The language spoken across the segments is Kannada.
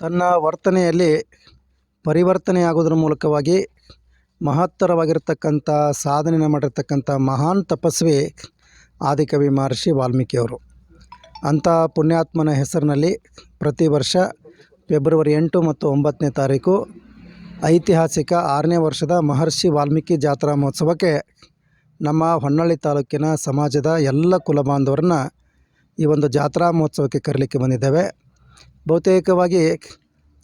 ತನ್ನ ವರ್ತನೆಯಲ್ಲಿ ಪರಿವರ್ತನೆಯಾಗುವುದರ ಮೂಲಕವಾಗಿ ಮಹತ್ತರವಾಗಿರ್ತಕ್ಕಂಥ ಸಾಧನೆಯನ್ನು ಮಾಡಿರ್ತಕ್ಕಂಥ ಮಹಾನ್ ತಪಸ್ವಿ ಆದಿಕವಿ ಮಹರ್ಷಿ ವಾಲ್ಮೀಕಿಯವರು. ಅಂಥ ಪುಣ್ಯಾತ್ಮನ ಹೆಸರಿನಲ್ಲಿ ಪ್ರತಿ ವರ್ಷ ಫೆಬ್ರವರಿ ಎಂಟು ಮತ್ತು ಒಂಬತ್ತನೇ ತಾರೀಕು ಐತಿಹಾಸಿಕ ಆರನೇ ವರ್ಷದ ಮಹರ್ಷಿ ವಾಲ್ಮೀಕಿ ಜಾತ್ರಾ ಮಹೋತ್ಸವಕ್ಕೆ ನಮ್ಮ ಹೊನ್ನಳ್ಳಿ ತಾಲೂಕಿನ ಸಮಾಜದ ಎಲ್ಲ ಕುಲಬಾಂಧವರನ್ನ ಈ ಒಂದು ಜಾತ್ರಾ ಮಹೋತ್ಸವಕ್ಕೆ ಕರೀಲಿಕ್ಕೆ ಬಂದಿದ್ದೇವೆ. ಬಹುತೇಕವಾಗಿ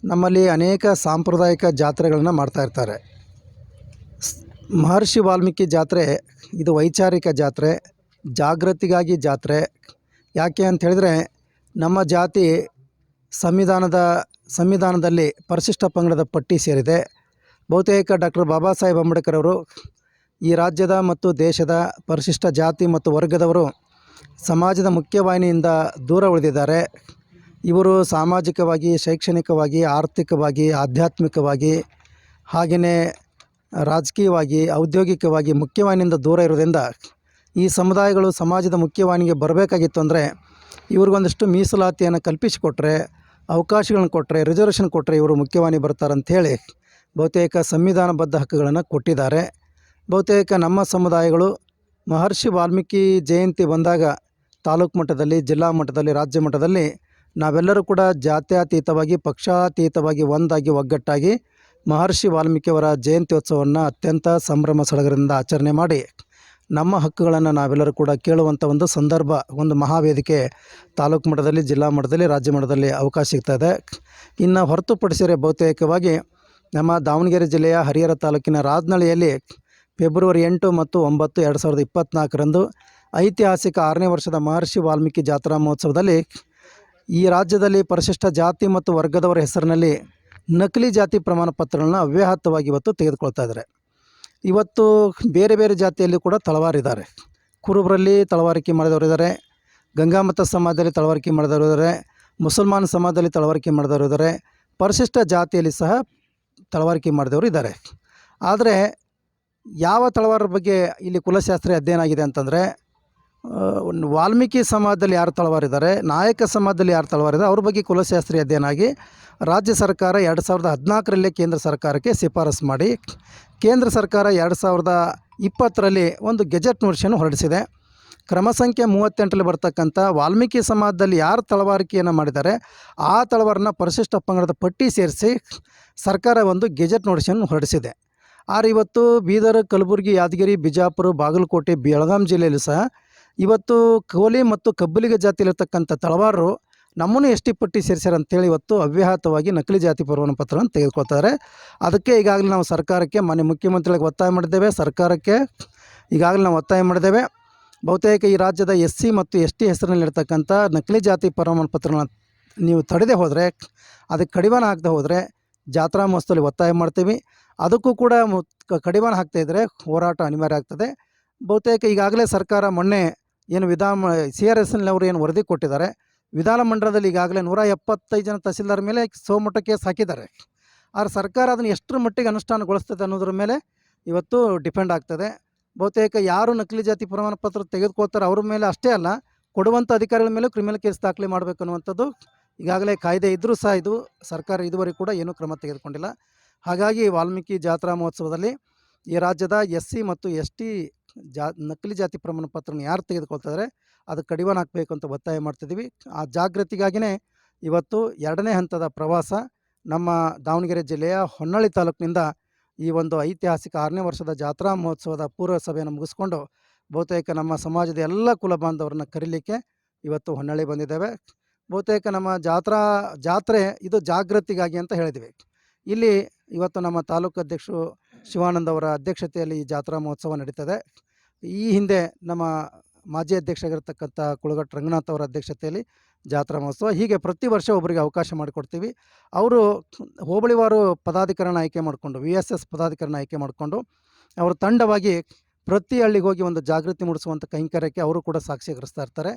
ನಮ್ಮಲ್ಲಿ ಅನೇಕ ಸಾಂಪ್ರದಾಯಿಕ ಜಾತ್ರೆಗಳನ್ನು ಮಾಡ್ತಾಯಿರ್ತಾರೆ ಮಹರ್ಷಿ ವಾಲ್ಮೀಕಿ ಜಾತ್ರೆ, ಇದು ವೈಚಾರಿಕ ಜಾತ್ರೆ, ಜಾಗೃತಿಗಾಗಿ ಜಾತ್ರೆ. ಯಾಕೆ ಅಂತ ಹೇಳಿದರೆ, ನಮ್ಮ ಜಾತಿ ಸಂವಿಧಾನದ, ಸಂವಿಧಾನದಲ್ಲಿ ಪರಿಶಿಷ್ಟ ಪಂಗಡದ ಪಟ್ಟಿ ಸೇರಿದೆ. ಬಹುತೇಕ ಡಾಕ್ಟರ್ ಬಾಬಾ ಸಾಹೇಬ್ ಅಂಬೇಡ್ಕರ್ ಅವರು ಈ ರಾಜ್ಯದ ಮತ್ತು ದೇಶದ ಪರಿಶಿಷ್ಟ ಜಾತಿ ಮತ್ತು ವರ್ಗದವರು ಸಮಾಜದ ಮುಖ್ಯವಾಹಿನಿಯಿಂದ ದೂರ ಉಳಿದಿದ್ದಾರೆ. ಇವರು ಸಾಮಾಜಿಕವಾಗಿ, ಶೈಕ್ಷಣಿಕವಾಗಿ, ಆರ್ಥಿಕವಾಗಿ, ಆಧ್ಯಾತ್ಮಿಕವಾಗಿ, ಹಾಗೆಯೇ ರಾಜಕೀಯವಾಗಿ, ಔದ್ಯೋಗಿಕವಾಗಿ ಮುಖ್ಯವಾಹಿನಿಯಿಂದ ದೂರ ಇರೋದ್ರಿಂದ ಈ ಸಮುದಾಯಗಳು ಸಮಾಜದ ಮುಖ್ಯವಾಹಿನಿಗೆ ಬರಬೇಕಾಗಿತ್ತು ಅಂದರೆ ಇವ್ರಿಗೊಂದಿಷ್ಟು ಮೀಸಲಾತಿಯನ್ನು ಕಲ್ಪಿಸಿಕೊಟ್ರೆ, ಅವಕಾಶಗಳನ್ನು ಕೊಟ್ಟರೆ ರಿಸರ್ವೇಷನ್ ಕೊಟ್ಟರೆ ಇವರು ಮುಖ್ಯವಾಹಿನಿ ಬರ್ತಾರಂಥೇಳಿ ಬಹುತೇಕ ಸಂವಿಧಾನಬದ್ಧ ಹಕ್ಕುಗಳನ್ನು ಕೊಟ್ಟಿದ್ದಾರೆ. ಬಹುತೇಕ ನಮ್ಮ ಸಮುದಾಯಗಳು ಮಹರ್ಷಿ ವಾಲ್ಮೀಕಿ ಜಯಂತಿ ಬಂದಾಗ ತಾಲೂಕು ಮಟ್ಟದಲ್ಲಿ, ಜಿಲ್ಲಾ ಮಟ್ಟದಲ್ಲಿ, ರಾಜ್ಯ ಮಟ್ಟದಲ್ಲಿ ನಾವೆಲ್ಲರೂ ಕೂಡ ಜಾತ್ಯಾತೀತವಾಗಿ, ಪಕ್ಷಾತೀತವಾಗಿ ಒಂದಾಗಿ, ಒಗ್ಗಟ್ಟಾಗಿ ಮಹರ್ಷಿ ವಾಲ್ಮೀಕಿಯವರ ಜಯಂತ್ಯೋತ್ಸವವನ್ನು ಅತ್ಯಂತ ಸಂಭ್ರಮ ಸಡಗರದಿಂದ ಆಚರಣೆ ಮಾಡಿ, ನಮ್ಮ ಹಕ್ಕುಗಳನ್ನು ನಾವೆಲ್ಲರೂ ಕೂಡ ಕೇಳುವಂಥ ಒಂದು ಸಂದರ್ಭ, ಒಂದು ಮಹಾವೇದಿಕೆ ತಾಲೂಕು ಮಟ್ಟದಲ್ಲಿ, ಜಿಲ್ಲಾ ಮಟ್ಟದಲ್ಲಿ, ರಾಜ್ಯ ಮಟ್ಟದಲ್ಲಿ ಅವಕಾಶ ಸಿಗ್ತದೆ ಇನ್ನು ಹೊರತುಪಡಿಸಿದರೆ ಬಹುತೇಕವಾಗಿ ನಮ್ಮ ದಾವಣಗೆರೆ ಜಿಲ್ಲೆಯ ಹರಿಹರ ತಾಲೂಕಿನ ರಾಜನಹಳ್ಳಿಯಲ್ಲಿ ಫೆಬ್ರವರಿ ಎಂಟು ಮತ್ತು ಒಂಬತ್ತು ಎರಡು ಸಾವಿರದ ಇಪ್ಪತ್ತ್ನಾಲ್ಕರಂದು ಐತಿಹಾಸಿಕ ಆರನೇ ವರ್ಷದ ಮಹರ್ಷಿ ವಾಲ್ಮೀಕಿ ಜಾತ್ರಾ ಮಹೋತ್ಸವದಲ್ಲಿ ಈ ರಾಜ್ಯದಲ್ಲಿ ಪರಿಶಿಷ್ಟ ಜಾತಿ ಮತ್ತು ವರ್ಗದವರ ಹೆಸರಿನಲ್ಲಿ ನಕಲಿ ಜಾತಿ ಪ್ರಮಾಣ ಪತ್ರಗಳನ್ನ ಅವ್ಯಾಹತವಾಗಿ ಇವತ್ತು ತೆಗೆದುಕೊಳ್ತಾ ಇದ್ದಾರೆ. ಇವತ್ತು ಬೇರೆ ಬೇರೆ ಜಾತಿಯಲ್ಲಿ ಕೂಡ ತಳವಾರಿದ್ದಾರೆ. ಕುರುಬರಲ್ಲಿ ತಳವಾರಿಕೆ ಮಾಡಿದವರಿದ್ದಾರೆ ಗಂಗಾಮತ ಸಮಾಜದಲ್ಲಿ ತಳವಾರಿಕೆ ಮಾಡಿದವರಿದ್ದಾರೆ ಮುಸಲ್ಮಾನ ಸಮಾಜದಲ್ಲಿ ತಳವಾರಿಕೆ ಮಾಡಿದವರಿದ್ದಾರೆ ಪರಿಶಿಷ್ಟ ಜಾತಿಯಲ್ಲಿ ಸಹ ತಳವಾರಿಕೆ ಮಾಡಿದವರು ಇದ್ದಾರೆ. ಆದರೆ ಯಾವ ತಳವಾರ ಬಗ್ಗೆ ಇಲ್ಲಿ ಕುಲಶಾಸ್ತ್ರೀಯ ಅಧ್ಯಯನ ಆಗಿದೆ ಅಂತಂದರೆ ವಾಲ್ಮೀಕಿ ಸಮಾಜದಲ್ಲಿ ಯಾರು ತಳವಾರಿದ್ದಾರೆ, ನಾಯಕ ಸಮಾಜದಲ್ಲಿ ಯಾರು ತಳವಾರಿದ್ದಾರೆ, ಅವ್ರ ಬಗ್ಗೆ ಕುಲಶಾಸ್ತ್ರಿ ಅಧ್ಯಯನ ಆಗಿ ರಾಜ್ಯ ಸರ್ಕಾರ ಎರಡು ಸಾವಿರದ ಹದಿನಾಲ್ಕರಲ್ಲೇ ಕೇಂದ್ರ ಸರ್ಕಾರಕ್ಕೆ ಶಿಫಾರಸು ಮಾಡಿ, ಕೇಂದ್ರ ಸರ್ಕಾರ ಎರಡು ಸಾವಿರದ ಇಪ್ಪತ್ತರಲ್ಲಿ ಒಂದು ಗೆಜೆಟ್ ನೋಟಿಸನ್ನು ಹೊರಡಿಸಿದೆ. ಕ್ರಮ ಸಂಖ್ಯೆ ಮೂವತ್ತೆಂಟರಲ್ಲಿ ಬರ್ತಕ್ಕಂಥ ವಾಲ್ಮೀಕಿ ಸಮಾಜದಲ್ಲಿ ಯಾರು ತಳವಾರಿಕೆಯನ್ನು ಮಾಡಿದ್ದಾರೆ, ಆ ತಳವಾರನ್ನ ಪರಿಶಿಷ್ಟ ಪಂಗಡದ ಪಟ್ಟಿ ಸೇರಿಸಿ ಸರ್ಕಾರ ಒಂದು ಗೆಜೆಟ್ ನೋಟಿಸನ್ನು ಹೊರಡಿಸಿದೆ. ಆದರೆ ಇವತ್ತು ಬೀದರ್, ಕಲಬುರಗಿ, ಯಾದಗಿರಿ, ಬಿಜಾಪುರ, ಬಾಗಲಕೋಟೆ, ಬೆಳಗಾಂ ಜಿಲ್ಲೆಯಲ್ಲಿ ಸಹ ಇವತ್ತು ಕೋಲಿ ಮತ್ತು ಕಬ್ಬಲಿಗ ಜಾತಿಯಲ್ಲಿರ್ತಕ್ಕಂಥ ತಳವಾರರು ನಮ್ಮನ್ನು ಎಸ್ ಟಿ ಪಟ್ಟಿ ಸೇರಿಸ್ಯಾರ ಅಂತೇಳಿ ಇವತ್ತು ಅವ್ಯಾಹತವಾಗಿ ನಕಲಿ ಜಾತಿ ಪ್ರಮಾಣ ಪತ್ರವನ್ನು ತೆಗೆದುಕೊಳ್ತಾರೆ. ಅದಕ್ಕೆ ಈಗಾಗಲೇ ನಾವು ಸರ್ಕಾರಕ್ಕೆ, ಮಾನ್ಯ ಮುಖ್ಯಮಂತ್ರಿಗಳಿಗೆ ಒತ್ತಾಯ ಮಾಡಿದ್ದೇವೆ. ಸರ್ಕಾರಕ್ಕೆ ಈಗಾಗಲೇ ನಾವು ಒತ್ತಾಯ ಮಾಡಿದ್ದೇವೆ. ಬಹುತೇಕ ಈ ರಾಜ್ಯದ ಎಸ್ ಸಿ ಮತ್ತು ಎಸ್ ಟಿ ಹೆಸರಿನಲ್ಲಿರ್ತಕ್ಕಂಥ ನಕಲಿ ಜಾತಿ ಪ್ರಮಾಣ ಪತ್ರಗಳನ್ನ ನೀವು ತಡೆದೇ ಹೋದರೆ ಅದಕ್ಕೆ ಕಡಿವಾಣ ಹಾಕದೆ ಹೋದರೆ ಜಾತ್ರಾ ಮಹೋತ್ಸವದಲ್ಲಿ ಒತ್ತಾಯ ಮಾಡ್ತೀವಿ. ಅದಕ್ಕೂ ಕೂಡ ಕಡಿವಾಣ ಹಾಕ್ತಾ ಇದ್ದರೆ ಹೋರಾಟ ಅನಿವಾರ್ಯ ಆಗ್ತದೆ. ಬಹುತೇಕ ಈಗಾಗಲೇ ಸರ್ಕಾರ ಮೊನ್ನೆ ಏನು ವಿಧಾನ ಸಿ ಆರ್ ಎಸ್ ಅವರು ಏನು ವರದಿ ಕೊಟ್ಟಿದ್ದಾರೆ. ವಿಧಾನಮಂಡಲದಲ್ಲಿ ಈಗಾಗಲೇ ನೂರ ಎಪ್ಪತ್ತೈದು ಜನ ತಹಸೀಲ್ದಾರ್ ಮೇಲೆ ಸೋಮಟ್ಟ ಕೇಸ್ ಹಾಕಿದ್ದಾರೆ. ಆದರೆ ಸರ್ಕಾರ ಅದನ್ನು ಎಷ್ಟರ ಮಟ್ಟಿಗೆ ಅನುಷ್ಠಾನಗೊಳಿಸ್ತದೆ ಅನ್ನೋದ್ರ ಮೇಲೆ ಇವತ್ತು ಡಿಪೆಂಡ್ ಆಗ್ತದೆ. ಬಹುತೇಕ ಯಾರು ನಕಲಿ ಜಾತಿ ಪ್ರಮಾಣ ಪತ್ರ ತೆಗೆದುಕೊಳ್ತಾರೆ ಅವ್ರ ಮೇಲೆ ಅಷ್ಟೇ ಅಲ್ಲ ಕೊಡುವಂಥ ಅಧಿಕಾರಿಗಳ ಮೇಲೂ ಕ್ರಿಮಿನಲ್ ಕೇಸ್ ದಾಖಲೆ ಮಾಡಬೇಕು ಅನ್ನುವಂಥದ್ದು ಈಗಾಗಲೇ ಕಾಯ್ದೆ ಇದ್ದರೂ ಸಹ ಇದು ಸರ್ಕಾರ ಇದುವರೆಗೂ ಕೂಡ ಏನೂ ಕ್ರಮ ತೆಗೆದುಕೊಂಡಿಲ್ಲ. ಹಾಗಾಗಿ ವಾಲ್ಮೀಕಿ ಜಾತ್ರಾ ಮಹೋತ್ಸವದಲ್ಲಿ ಈ ರಾಜ್ಯದ ಎಸ್ ಸಿ ಮತ್ತು ಎಸ್ ಟಿ ಜಾ ನಕಲಿ ಜಾತಿ ಪ್ರಮಾಣ ಪತ್ರನ ಯಾರು ತೆಗೆದುಕೊಳ್ತಾರೆ ಅದು ಕಡಿವಾಣ ಹಾಕಬೇಕು ಅಂತ ಒತ್ತಾಯ ಮಾಡ್ತಿದ್ದೀವಿ ಆ ಜಾಗೃತಿಗಾಗಿಯೇ ಇವತ್ತು ಎರಡನೇ ಹಂತದ ಪ್ರವಾಸ ನಮ್ಮ ದಾವಣಗೆರೆ ಜಿಲ್ಲೆಯ ಹೊನ್ನಳ್ಳಿ ತಾಲೂಕಿನಿಂದ ಈ ಒಂದು ಐತಿಹಾಸಿಕ ಆರನೇ ವರ್ಷದ ಜಾತ್ರಾ ಮಹೋತ್ಸವದ ಪೂರ್ವ ಸಭೆಯನ್ನು ಮುಗಿಸ್ಕೊಂಡು ಬಹುತೇಕ ನಮ್ಮ ಸಮಾಜದ ಎಲ್ಲ ಕುಲ ಬಾಂಧವರನ್ನ ಕರೀಲಿಕ್ಕೆ ಇವತ್ತು ಹೊನ್ನಳ್ಳಿ ಬಂದಿದ್ದೇವೆ. ಬಹುತೇಕ ನಮ್ಮ ಜಾತ್ರಾ, ಜಾತ್ರೆ ಇದು ಜಾಗೃತಿಗಾಗಿ ಅಂತ ಹೇಳಿದ್ವಿ. ಇಲ್ಲಿ ಇವತ್ತು ನಮ್ಮ ತಾಲೂಕು ಅಧ್ಯಕ್ಷರು ಶಿವಾನಂದ ಅವರ ಅಧ್ಯಕ್ಷತೆಯಲ್ಲಿ ಈ ಜಾತ್ರಾ ಮಹೋತ್ಸವ ನಡೀತದೆ. ಈ ಹಿಂದೆ ನಮ್ಮ ಮಾಜಿ ಅಧ್ಯಕ್ಷರಾಗಿರ್ತಕ್ಕಂಥ ಕುಳಗಟ್ ರಂಗನಾಥ್ ಅವರ ಅಧ್ಯಕ್ಷತೆಯಲ್ಲಿ ಜಾತ್ರಾ ಮಹೋತ್ಸವ, ಹೀಗೆ ಪ್ರತಿ ವರ್ಷ ಒಬ್ಬರಿಗೆ ಅವಕಾಶ ಮಾಡಿಕೊಡ್ತೀವಿ. ಅವರು ಹೋಬಳಿವಾರು ಪದಾಧಿಕಾರಿನ ಆಯ್ಕೆ ಮಾಡಿಕೊಂಡು, ವಿ ಎಸ್ ಎಸ್ ಪದಾಧಿಕಾರಿನ ಆಯ್ಕೆ ಮಾಡಿಕೊಂಡು, ಅವರು ತಂಡವಾಗಿ ಪ್ರತಿ ಹಳ್ಳಿಗೆ ಹೋಗಿ ಒಂದು ಜಾಗೃತಿ ಮೂಡಿಸುವಂಥ ಕೈಂಕರ್ಯಕ್ಕೆ ಅವರು ಕೂಡ ಸಾಕ್ಷೀಕರಿಸ್ತಾ ಇರ್ತಾರೆ.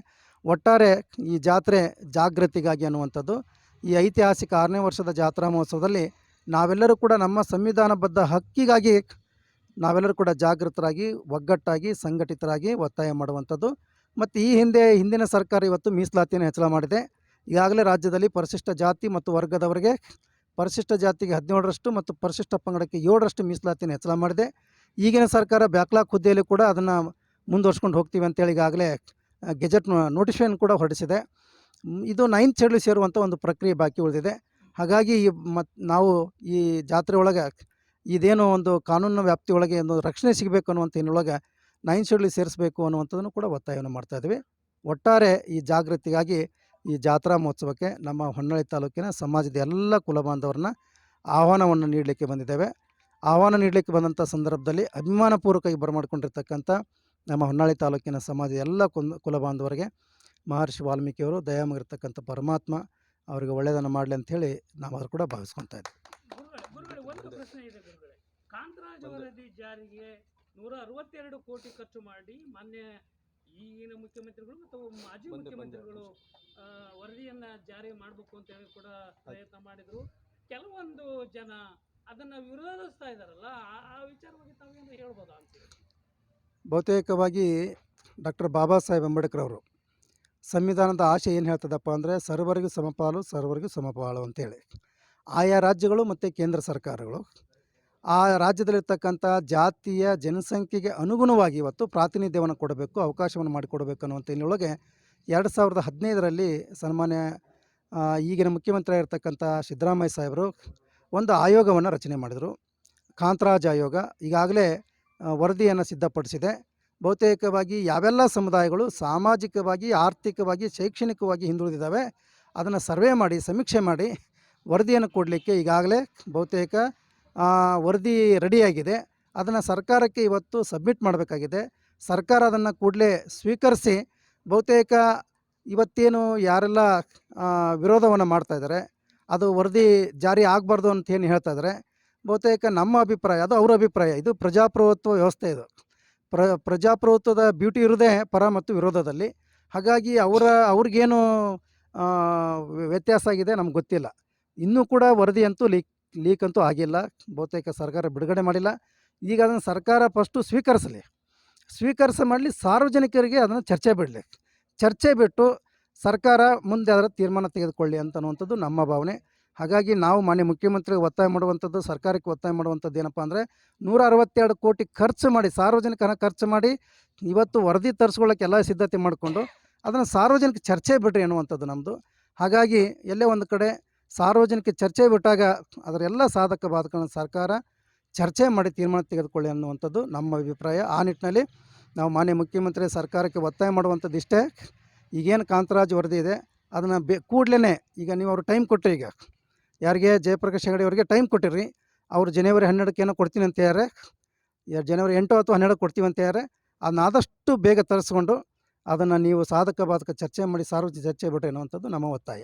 ಒಟ್ಟಾರೆ ಈ ಜಾತ್ರೆ ಜಾಗೃತಿಗಾಗಿ ಅನ್ನುವಂಥದ್ದು, ಈ ಐತಿಹಾಸಿಕ ಆರನೇ ವರ್ಷದ ಜಾತ್ರಾ ಮಹೋತ್ಸವದಲ್ಲಿ ನಾವೆಲ್ಲರೂ ಕೂಡ ನಮ್ಮ ಸಂವಿಧಾನಬದ್ಧ ಹಕ್ಕಿಗಾಗಿ ನಾವೆಲ್ಲರೂ ಕೂಡ ಜಾಗೃತರಾಗಿ, ಒಗ್ಗಟ್ಟಾಗಿ, ಸಂಘಟಿತರಾಗಿ ಒತ್ತಾಯ ಮಾಡುವಂಥದ್ದು. ಮತ್ತು ಈ ಹಿಂದೆ, ಹಿಂದಿನ ಸರ್ಕಾರ ಇವತ್ತು ಮೀಸಲಾತಿಯನ್ನು ಹೆಚ್ಚಳ ಮಾಡಿದೆ. ಈಗಾಗಲೇ ರಾಜ್ಯದಲ್ಲಿ ಪರಿಶಿಷ್ಟ ಜಾತಿ ಮತ್ತು ವರ್ಗದವರಿಗೆ ಪರಿಶಿಷ್ಟ ಜಾತಿಗೆ ಹದಿನೇಳರಷ್ಟು ಮತ್ತು ಪರಿಶಿಷ್ಟ ಪಂಗಡಕ್ಕೆ ಏಳರಷ್ಟು ಮೀಸಲಾತಿಯನ್ನು ಹೆಚ್ಚಳ ಮಾಡಿದೆ. ಈಗಿನ ಸರ್ಕಾರ ಬ್ಯಾಕ್ಲಾಗ್ ಹುದ್ದೆಯಲ್ಲಿ ಕೂಡ ಅದನ್ನು ಮುಂದುವರ್ಸ್ಕೊಂಡು ಹೋಗ್ತೀವಿ ಅಂತೇಳಿ ಈಗಾಗಲೇ ಗೆಜೆಟ್ ನೋಟಿಫಿಕೇಶನ್ ಕೂಡ ಹೊರಡಿಸಿದೆ. ಇದು ನೈನ್ತ್ ಶೆಡ್ಯೂಲ್ ಸೇರುವಂಥ ಒಂದು ಪ್ರಕ್ರಿಯೆ ಬಾಕಿ ಉಳಿದಿದೆ. ಹಾಗಾಗಿ ಈ ಮತ್ತು ನಾವು ಈ ಜಾತ್ರೆ ಒಳಗೆ ಇದೇನೋ ಒಂದು ಕಾನೂನಿನ ವ್ಯಾಪ್ತಿ ಒಳಗೆ ಒಂದು ರಕ್ಷಣೆ ಸಿಗಬೇಕು ಅನ್ನುವಂಥ ಹಿನ್ನೊಳಗೆ ನೈನ್ ಶೆಡ್ಯೂಲ್ ಸೇರಿಸಬೇಕು ಅನ್ನುವಂಥದ್ದನ್ನು ಕೂಡ ಒತ್ತಾಯವನ್ನು ಮಾಡ್ತಾ ಇದ್ವಿ. ಒಟ್ಟಾರೆ ಈ ಜಾಗೃತಿಗಾಗಿ ಈ ಜಾತ್ರಾ ಮಹೋತ್ಸವಕ್ಕೆ ನಮ್ಮ ಹೊನ್ನಾಳಿ ತಾಲೂಕಿನ ಸಮಾಜದ ಎಲ್ಲ ಕುಲಬಾಂಧವರನ್ನ ಆಹ್ವಾನವನ್ನು ನೀಡಲಿಕ್ಕೆ ಬಂದಿದ್ದೇವೆ. ಆಹ್ವಾನ ನೀಡಲಿಕ್ಕೆ ಬಂದಂಥ ಸಂದರ್ಭದಲ್ಲಿ ಅಭಿಮಾನಪೂರ್ವಕವಾಗಿ ಬರಮಾಡ್ಕೊಂಡಿರ್ತಕ್ಕಂಥ ನಮ್ಮ ಹೊನ್ನಾಳಿ ತಾಲೂಕಿನ ಸಮಾಜದ ಎಲ್ಲ ಕುಲ ಬಾಂಧವರಿಗೆ ಮಹರ್ಷಿ ವಾಲ್ಮೀಕಿಯವರು ದಯಾಮಗಿರ್ತಕ್ಕಂಥ ಪರಮಾತ್ಮ ಅವರಿಗೆ ಒಳ್ಳೆಯದನ್ನು ಮಾಡಲಿ ಅಂಥೇಳಿ ನಾವು ಅದು ಕೂಡ ಭಾವಿಸ್ಕೊತಾ ಇದ್ದೀವಿ ವರದಿ ಜಾರಿಗೆ ನೂರ ಅರವತ್ತೆರಡು ಕೋಟಿ ಖರ್ಚು ಮಾಡಿ ಮಾನ್ಯ ಈಗಿನ ಮುಖ್ಯಮಂತ್ರಿಗಳು ಮತ್ತು ಮಾಜಿ ಮುಖ್ಯಮಂತ್ರಿಗಳು ವರದಿಯನ್ನ ಜಾರಿ ಮಾಡಬೇಕು ಅಂತ ಹೇಳಿ ಕೂಡ ಪ್ರಯತ್ನ ಮಾಡಿದ್ರು. ಕೆಲವೊಂದು ಜನ ಅದನ್ನ ವಿರೋಧಿಸ್ತಾ ಇದಾರಲ್ಲ ಆ- ಆ ವಿಚಾರವಾಗಿ ತಾವೇನು ಹೇಳ್ಬೋದಾ ಅಂತ ಬಹುತೇಕವಾಗಿ ಡಾಕ್ಟರ್ ಬಾಬಾ ಸಾಹೇಬ್ ಅಂಬೇಡ್ಕರ್ ಅವರು ಸಂವಿಧಾನದ ಆಶೆ ಏನು ಹೇಳ್ತದಪ್ಪ ಅಂದರೆ ಸರ್ವರಿಗೂ ಸಮಪಾಲು ಸರ್ವರಿಗೂ ಸಮಪಾಲು ಅಂತೇಳಿ. ಆಯಾ ರಾಜ್ಯಗಳು ಮತ್ತು ಕೇಂದ್ರ ಸರ್ಕಾರಗಳು ಆ ರಾಜ್ಯದಲ್ಲಿರ್ತಕ್ಕಂಥ ಜಾತಿಯ ಜನಸಂಖ್ಯೆಗೆ ಅನುಗುಣವಾಗಿ ಇವತ್ತು ಪ್ರಾತಿನಿಧ್ಯವನ್ನು ಕೊಡಬೇಕು, ಅವಕಾಶವನ್ನು ಮಾಡಿಕೊಡಬೇಕು ಅನ್ನುವಂಥ ಇನ್ನೊಳಗೆ ಎರಡು ಸಾವಿರದ ಹದಿನೈದರಲ್ಲಿ ಸನ್ಮಾನ್ಯ ಈಗಿನ ಮುಖ್ಯಮಂತ್ರಿ ಆಗಿರ್ತಕ್ಕಂಥ ಸಿದ್ದರಾಮಯ್ಯ ಸಾಹೇಬರು ಒಂದು ಆಯೋಗವನ್ನು ರಚನೆ ಮಾಡಿದರು. ಕಾಂತರಾಜ್ ಆಯೋಗ ಈಗಾಗಲೇ ವರದಿಯನ್ನು ಸಿದ್ಧಪಡಿಸಿದೆ. ಬಹುತೇಕವಾಗಿ ಯಾವೆಲ್ಲ ಸಮುದಾಯಗಳು ಸಾಮಾಜಿಕವಾಗಿ, ಆರ್ಥಿಕವಾಗಿ, ಶೈಕ್ಷಣಿಕವಾಗಿ ಹಿಂದುಳಿದಿದ್ದಾವೆ, ಅದನ್ನು ಸರ್ವೆ ಮಾಡಿ, ಸಮೀಕ್ಷೆ ಮಾಡಿ ವರದಿಯನ್ನು ಕೊಡಲಿಕ್ಕೆ ಈಗಾಗಲೇ ಬಹುತೇಕ ವರದಿ ರೆಡಿಯಾಗಿದೆ. ಅದನ್ನು ಸರ್ಕಾರಕ್ಕೆ ಇವತ್ತು ಸಬ್ಮಿಟ್ ಮಾಡಬೇಕಾಗಿದೆ. ಸರ್ಕಾರ ಅದನ್ನು ಕೂಡಲೇ ಸ್ವೀಕರಿಸಿ ಬಹುತೇಕ ಇವತ್ತೇನು ಯಾರೆಲ್ಲ ವಿರೋಧವನ್ನು ಮಾಡ್ತಾಯಿದ್ದಾರೆ ಅದು ವರದಿ ಜಾರಿ ಆಗಬಾರ್ದು ಅಂತ ಏನು ಹೇಳ್ತಾ ಇದ್ದಾರೆ ಬಹುತೇಕ ನಮ್ಮ ಅಭಿಪ್ರಾಯ, ಅದು ಅವರ ಅಭಿಪ್ರಾಯ, ಇದು ಪ್ರಜಾಪ್ರಭುತ್ವ ವ್ಯವಸ್ಥೆ ಇದು. ಪ್ರ, ಪ್ರಜಾಪ್ರಭುತ್ವದ ಬ್ಯೂಟಿ ಇರೋದೇ ಪರ ಮತ್ತು ವಿರೋಧದಲ್ಲಿ. ಹಾಗಾಗಿ ಅವರ, ಅವ್ರಿಗೇನು ವ್ಯತ್ಯಾಸ ಆಗಿದೆ ನಮ್ಗೆ ಗೊತ್ತಿಲ್ಲ. ಇನ್ನೂ ಕೂಡ ವರದಿ ಅಂತೂ ಲೀಕ್ ಲೀಕ್ ಅಂತೂ ಆಗಿಲ್ಲ, ಬಹುತೇಕ ಸರ್ಕಾರ ಬಿಡುಗಡೆ ಮಾಡಿಲ್ಲ. ಈಗ ಅದನ್ನು ಸರ್ಕಾರ ಫಸ್ಟು ಸ್ವೀಕರಿಸಲಿ. ಸ್ವೀಕರಿಸ ಮಾಡಲಿ ಸಾರ್ವಜನಿಕರಿಗೆ ಅದನ್ನು ಚರ್ಚೆ ಬಿಡಲಿ. ಚರ್ಚೆ ಬಿಟ್ಟು ಸರ್ಕಾರ ಮುಂದೆ ಅದರ ತೀರ್ಮಾನ ತೆಗೆದುಕೊಳ್ಳಿ ಅಂತ ಅನ್ನುವಂಥದ್ದು ನಮ್ಮ ಭಾವನೆ. ಹಾಗಾಗಿ ನಾವು ಮಾನ್ಯ ಮುಖ್ಯಮಂತ್ರಿಗೆ ಒತ್ತಾಯ ಮಾಡುವಂಥದ್ದು, ಸರ್ಕಾರಕ್ಕೆ ಒತ್ತಾಯ ಮಾಡುವಂಥದ್ದು ಏನಪ್ಪ ಅಂದರೆ ನೂರ ಅರವತ್ತೆರಡು ಕೋಟಿ ಖರ್ಚು ಮಾಡಿ ಸಾರ್ವಜನಿಕ ಖರ್ಚು ಮಾಡಿ ಇವತ್ತು ವರದಿ ತರಿಸ್ಕೊಳ್ಳೋಕೆ ಎಲ್ಲ ಸಿದ್ಧತೆ ಮಾಡಿಕೊಂಡು ಅದನ್ನು ಸಾರ್ವಜನಿಕ ಚರ್ಚೆ ಬಿಡ್ರಿ ಅನ್ನುವಂಥದ್ದು ನಮ್ಮದು ಹಾಗಾಗಿ ಎಲ್ಲೇ ಒಂದು ಕಡೆ ಸಾರ್ವಜನಿಕ ಚರ್ಚೆ ಬಿಟ್ಟಾಗ ಅದರ ಎಲ್ಲ ಸಾಧಕ ಬಾಧಕಗಳನ್ನು ಸರ್ಕಾರ ಚರ್ಚೆ ಮಾಡಿ ತೀರ್ಮಾನ ತೆಗೆದುಕೊಳ್ಳಿ ಅನ್ನುವಂಥದ್ದು ನಮ್ಮ ಅಭಿಪ್ರಾಯ. ಆ ನಿಟ್ಟಿನಲ್ಲಿ ನಾವು ಮಾನ್ಯ ಮುಖ್ಯಮಂತ್ರಿ ಸರ್ಕಾರಕ್ಕೆ ಒತ್ತಾಯ ಮಾಡುವಂಥದ್ದು ಇಷ್ಟೇ. ಈಗೇನು ಕಾಂತರಾಜ್ ವರದಿ ಇದೆ, ಅದನ್ನು ಬೆ ಕೂಡಲೇ ಈಗ ನೀವು ಅವ್ರು ಟೈಮ್ ಕೊಟ್ಟರೆ ಈಗ. ಯಾರಿಗೆ? ಜಯಪ್ರಕಾಶ್ ಹೆಗಡೆ ಅವರಿಗೆ ಟೈಮ್ ಕೊಟ್ಟಿರಿ ಅವರು ಜನವರಿ ಹನ್ನೆರಡಕ್ಕೆ ಏನೋ ಕೊಡ್ತೀನಿ ಅಂತ ಯಾರೆ, ಜನವರಿ ಎಂಟು ಅಥವಾ ಹನ್ನೆರಡು ಕೊಡ್ತೀವಿ ಅಂತ ಯಾರೆ ಅದನ್ನ ಆದಷ್ಟು ಬೇಗ ತರಿಸ್ಕೊಂಡು ಅದನ್ನು ನೀವು ಸಾಧಕ ಬಾಧಕ ಚರ್ಚೆ ಮಾಡಿ ಸಾರ್ವಜನಿಕ ಚರ್ಚೆ ಬಿಟ್ಟು ಅನ್ನುವಂಥದ್ದು ನಮ್ಮ ಒತ್ತಾಯ.